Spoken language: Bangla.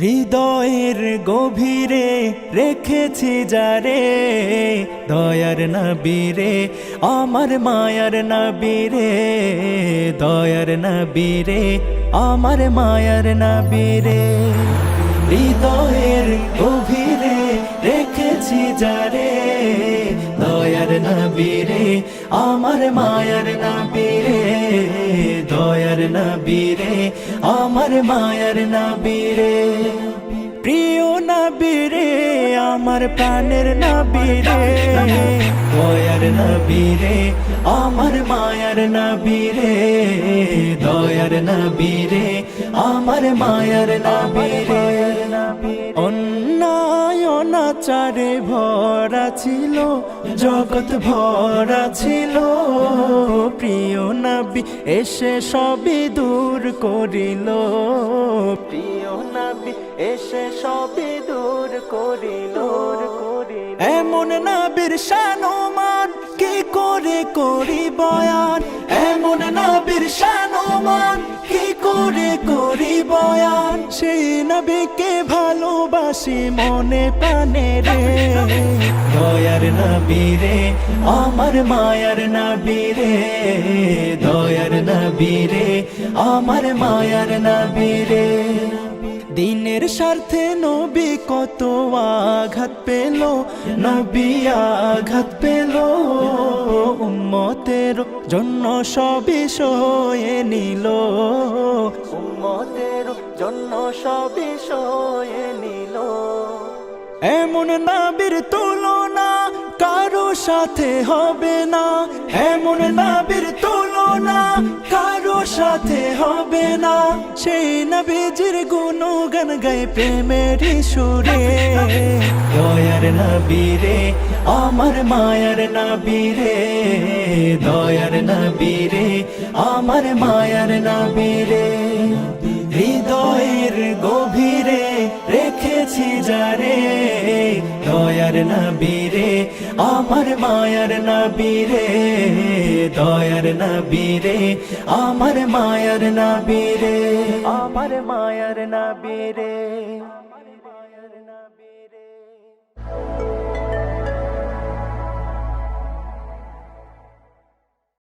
হৃদয়ের গভীরে রেখেছি যারে দয়ার নবীরে, আমার মায়ার নবীরে। দয়ার নবীরে, আমার মায়ার নবীরে। হৃদয়ের গভীরে রেখেছি যারে দয়ার নবীরে, আমার মায়ার নবীরে। দয়ার নবীরে, আমার মায়ার নবীরে। নবীরে আমার প্রাণের নবীরে দয়ার নবীরে আমার মায়ার নবীরে দয়ার নবীরে আমার মায়ার নবীরে অন্যায় অনাচারে ভরা ছিল, জগৎ ভরা ছিল। প্রিয় নাবি, এসে সবই দূর করিল। প্রিয় নাবি, এসে সবই দূর করিল। এমন নবীর শানুমান কি করে করি বয়ান? এমন নবীর শানুমান করে করি বয়ান। সেই নবীকে ভালোবাসি মনে পানে রে। দয়ার নবী রে আমার মায়ার নবী রে। দয়ার নবী রে আমার মায়ার নবী রে। দিনের স্বার্থে নবী কত আঘাত পেল, নবী আঘাত পেল, উম্মতের জন্য সবই সয়ে নিল। উম্মতের জন্য সবই সয়ে নিল। এমন নাবির তুলনা কারও সাথে হবে না, এমন নাবির কারও সাথে হবে না। সেই নবীজির গুণগান গায় প্রেমের সুরে। দয়ার নবীরে আমার মায়ার নবীরে দয়ার নবীরে আমার মায়ার নবীরে হৃদয়ের গভীরে রেখেছি যারে। নবীরে আমার মায়ার নবীরে দয়ার নবীরে আমার মায়ার নবীরে আমার মায়ার নবীরে মায়ার নবীরে।